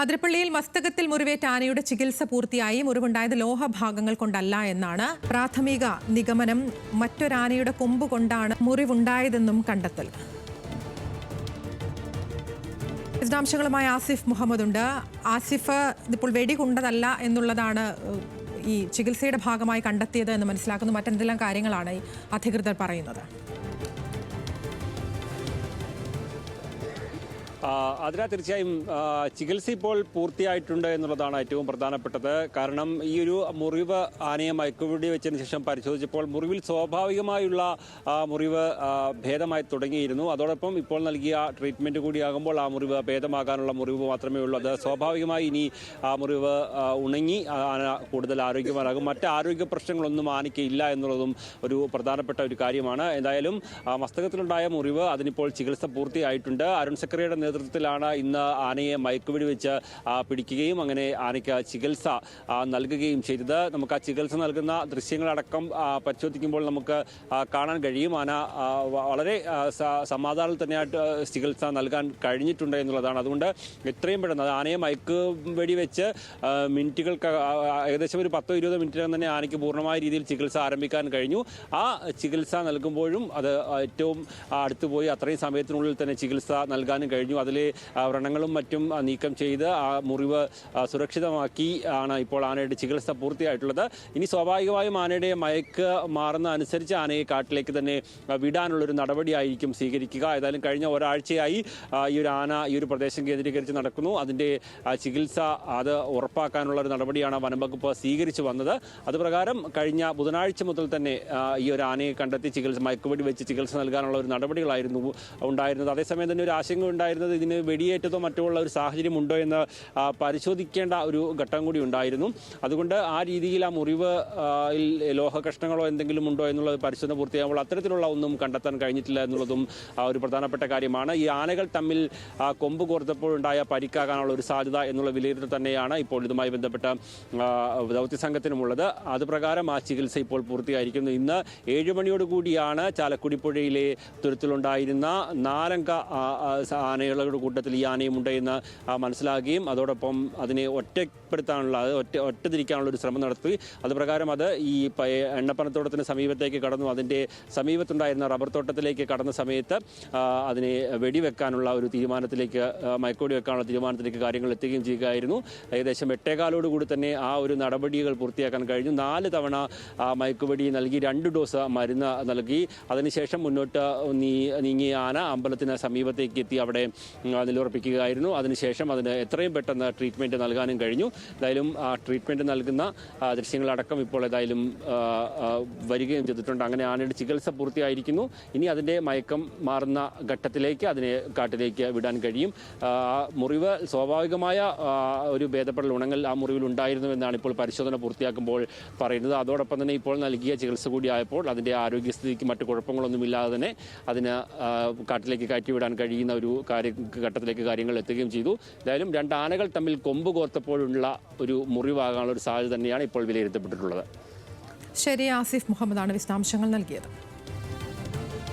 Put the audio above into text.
അതിരപ്പള്ളിയിൽ മസ്തകത്തിൽ മുറിവേറ്റ ആനയുടെ ചികിത്സ പൂർത്തിയായി. മുറിവുണ്ടായത് ലോഹഭാഗങ്ങൾ കൊണ്ടല്ല എന്നാണ് പ്രാഥമിക നിഗമനം. മറ്റൊരാനയുടെ കൊമ്പ് കൊണ്ടാണ് മുറിവുണ്ടായതെന്നും കണ്ടെത്തൽ. വിശദാംശങ്ങളുമായി ആസിഫ് മുഹമ്മദ് ഉണ്ട് ആസിഫ് ഇതിപ്പോൾ വെടികൊണ്ടതല്ല എന്നുള്ളതാണ് ഈ ചികിത്സയുടെ ഭാഗമായി കണ്ടെത്തിയത് എന്ന് മനസ്സിലാക്കുന്നു. മറ്റെന്തെല്ലാം കാര്യങ്ങളാണ് അധികൃതർ പറയുന്നത്? അതിനാ തീർച്ചയായും ചികിത്സ ഇപ്പോൾ പൂർത്തിയായിട്ടുണ്ട് എന്നുള്ളതാണ് ഏറ്റവും പ്രധാനപ്പെട്ടത്. കാരണം ഈ ഒരു മുറിവ് ആനയെ മയക്കുപിടി വെച്ചതിന് ശേഷം പരിശോധിച്ചപ്പോൾ മുറിവിൽ സ്വാഭാവികമായുള്ള മുറിവ് ഭേദമായി തുടങ്ങിയിരുന്നു. അതോടൊപ്പം ഇപ്പോൾ നൽകിയ ട്രീറ്റ്മെന്റ് കൂടിയാകുമ്പോൾ ആ മുറിവ് ഭേദമാകാനുള്ള മുറിവ് മാത്രമേ ഉള്ളൂ. അത് സ്വാഭാവികമായി ഇനി ആ മുറിവ് ഉണങ്ങി ആന കൂടുതൽ ആരോഗ്യവാനാകും. മറ്റ് ആരോഗ്യ പ്രശ്നങ്ങളൊന്നും ആനയ്ക്ക് ഇല്ല എന്നുള്ളതും ഒരു പ്രധാനപ്പെട്ട ഒരു കാര്യമാണ്. എന്തായാലും മസ്തകത്തിലുണ്ടായ മുറിവ് അതിനിപ്പോൾ ചികിത്സ പൂർത്തിയായിട്ടുണ്ട്. അരുൺ സക്കറിയുടെ നേതൃത്വത്തിലാണ് ഇന്ന് ആനയെ മയക്കുവെടി വെച്ച് പിടിക്കുകയും അങ്ങനെ ആനയ്ക്ക് ചികിത്സ നൽകുകയും ചെയ്തത്. നമുക്ക് ആ ചികിത്സ നൽകുന്ന ദൃശ്യങ്ങളടക്കം പരിശോധിക്കുമ്പോൾ നമുക്ക് കാണാൻ കഴിയും. ആന വളരെ സമാധാനം തന്നെയായിട്ട് ചികിത്സ നൽകാൻ കഴിഞ്ഞിട്ടുണ്ട് എന്നുള്ളതാണ്. അതുകൊണ്ട് എത്രയും പെട്ടെന്ന് ആനയെ മയക്ക് വെടി വെച്ച് മിനിറ്റുകൾക്ക് ഏകദേശം ഒരു പത്തോ ഇരുപതോ മിനിറ്റിനകം തന്നെ ആനയ്ക്ക് പൂർണമായ രീതിയിൽ ചികിത്സ ആരംഭിക്കാൻ കഴിഞ്ഞു. ആ ചികിത്സ നൽകുമ്പോഴും അത് ഏറ്റവും അടുത്തുപോയി അത്രയും സമയത്തിനുള്ളിൽ തന്നെ ചികിത്സ നൽകാനും കഴിഞ്ഞു. അതിലെ വ്രണങ്ങളും മറ്റും നീക്കം ചെയ്ത് ആ മുറിവ് സുരക്ഷിതമാക്കി ആണ് ഇപ്പോൾ ആനയുടെ ചികിത്സ പൂർത്തിയായിട്ടുള്ളത്. ഇനി സ്വാഭാവികമായും ആനയുടെ മയക്ക് മാറുന്ന അനുസരിച്ച് ആനയെ കാട്ടിലേക്ക് തന്നെ വിടാനുള്ളൊരു നടപടിയായിരിക്കും സ്വീകരിക്കുക. ഏതായാലും കഴിഞ്ഞ ഒരാഴ്ചയായി ഈ ഒരു ആന ഈ ഒരു പ്രദേശം കേന്ദ്രീകരിച്ച് നടക്കുന്നു. അതിന്റെ ചികിത്സ അത് ഉറപ്പാക്കാനുള്ള ഒരു നടപടിയാണ് വനംവകുപ്പ് സ്വീകരിച്ചു വന്നത്. അതുപ്രകാരം കഴിഞ്ഞ ബുധനാഴ്ച മുതൽ തന്നെ ഈ ഒരു ആനയെ കണ്ടെത്തി ചികിത്സ മയക്കുവെടി വെച്ച് ചികിത്സ നൽകാനുള്ള ഒരു നടപടികളായിരുന്നു ഉണ്ടായിരുന്നത്. അതേസമയം തന്നെ ഒരു ആശങ്ക ഉണ്ടായിരുന്നത് ഇതിന് വെടിയേറ്റതോ മറ്റോ ഉള്ള ഒരു സാഹചര്യം ഉണ്ടോ എന്ന് പരിശോധിക്കേണ്ട ഒരു ഘട്ടം കൂടി ഉണ്ടായിരുന്നു. അതുകൊണ്ട് ആ രീതിയിൽ ആ മുറിവ് ആ, ലോഹ കഷ്ണങ്ങളോ എന്തെങ്കിലും ഉണ്ടോ എന്നുള്ളത് പരിശോധന പൂർത്തിയാകുമ്പോൾ അത്തരത്തിലുള്ള ഒന്നും കണ്ടെത്താൻ കഴിഞ്ഞിട്ടില്ല എന്നുള്ളതും ഒരു പ്രധാനപ്പെട്ട കാര്യമാണ്. ഈ ആനകൾ തമ്മിൽ കൊമ്പ് കോർത്തപ്പോഴുണ്ടായ പരിക്കാകാനുള്ള ഒരു സാധ്യത എന്നുള്ള വിലയിരുത്തൽ തന്നെയാണ് ഇപ്പോൾ ഇതുമായി ബന്ധപ്പെട്ട ദൗത്യ സംഘത്തിനുമുള്ളത്. അത് പ്രകാരം ആ ചികിത്സ ഇപ്പോൾ പൂർത്തിയായിരിക്കുന്നു. ഇന്ന് ഏഴ് മണിയോടുകൂടിയാണ് ചാലക്കുടി പുഴയിലെ തുരുത്തിലുണ്ടായിരുന്ന നാലംഗ ആ, ആ, സ- കൂട്ടത്തിൽ ഈ ആനയും ഉണ്ടെന്ന് മനസ്സിലാക്കുകയും അതോടൊപ്പം അതിനെ ഒറ്റപ്പെടുത്താനുള്ള അത് ഒറ്റ ഒറ്റതിരിക്കാനുള്ള ഒരു ശ്രമം നടത്തി. അതുപ്രകാരം അത് ഈ എണ്ണപ്പനത്തോട്ടത്തിന് സമീപത്തേക്ക് കടന്നു. അതിന്റെ സമീപത്തുണ്ടായിരുന്ന റബ്ബർ തോട്ടത്തിലേക്ക് കടന്ന സമയത്ത് അതിനെ വെടിവെക്കാനുള്ള ഒരു തീരുമാനത്തിലേക്ക് മയക്കോടി വെക്കാനുള്ള തീരുമാനത്തിലേക്ക് കാര്യങ്ങൾ എത്തുകയും ചെയ്യുകയായിരുന്നു. ഏകദേശം എട്ടേകാലോട് കൂടി തന്നെ ആ ഒരു നടപടികൾ പൂർത്തിയാക്കാൻ കഴിഞ്ഞു. നാല് തവണ മയക്കുവെടി നൽകി രണ്ട് ഡോസ് മരുന്ന് നൽകി. അതിനുശേഷം മുന്നോട്ട് നീ നീങ്ങിയ ആന അമ്പലത്തിന് സമീപത്തേക്ക് എത്തി. അവിടെ നിലയുറപ്പിക്കുകയായിരുന്നു അതിനുശേഷം അതിന് എത്രയും പെട്ടെന്ന് ട്രീറ്റ്മെന്റ് നൽകാനും കഴിഞ്ഞു. എന്തായാലും ആ ട്രീറ്റ്മെന്റ് നൽകുന്ന ദൃശ്യങ്ങളടക്കം ഇപ്പോൾ ഏതായാലും വരികയും ചെയ്തിട്ടുണ്ട്. അങ്ങനെ ആനയുടെ ചികിത്സ പൂർത്തിയായിരിക്കുന്നു. ഇനി അതിന്റെ മയക്കം മാറുന്ന ഘട്ടത്തിലേക്ക് അതിനെ കാട്ടിലേക്ക് വിടാൻ കഴിയും. മുറിവ് സ്വാഭാവികമായ ഒരു ഭേദപ്പെടൽ ഉണങ്ങൽ ആ മുറിവിൽ ഉണ്ടായിരുന്നു എന്നാണ് ഇപ്പോൾ പരിശോധന പൂർത്തിയാക്കുമ്പോൾ പറയുന്നത്. അതോടൊപ്പം തന്നെ ഇപ്പോൾ നൽകിയ ചികിത്സ കൂടിയായപ്പോൾ അതിന്റെ ആരോഗ്യസ്ഥിതിക്ക് മറ്റു കുഴപ്പങ്ങളൊന്നുമില്ലാതെ തന്നെ അതിന് കാട്ടിലേക്ക് കയറ്റിവിടാൻ കഴിയുന്ന ഒരു കാര്യ ഘട്ടത്തിലേക്ക് കാര്യങ്ങൾ എത്തുകയും ചെയ്തു. എന്തായാലും രണ്ട് ആനകൾ തമ്മിൽ കൊമ്പ് കോർത്തപ്പോഴുള്ള ഒരു മുറിവാകാനുള്ള ഒരു സാധ്യത തന്നെയാണ് ഇപ്പോൾ വിലയിരുത്തപ്പെട്ടിട്ടുള്ളത്. ശരി ആസിഫ് മുഹമ്മദാണ് വിശദാംശങ്ങൾ നൽകിയത്.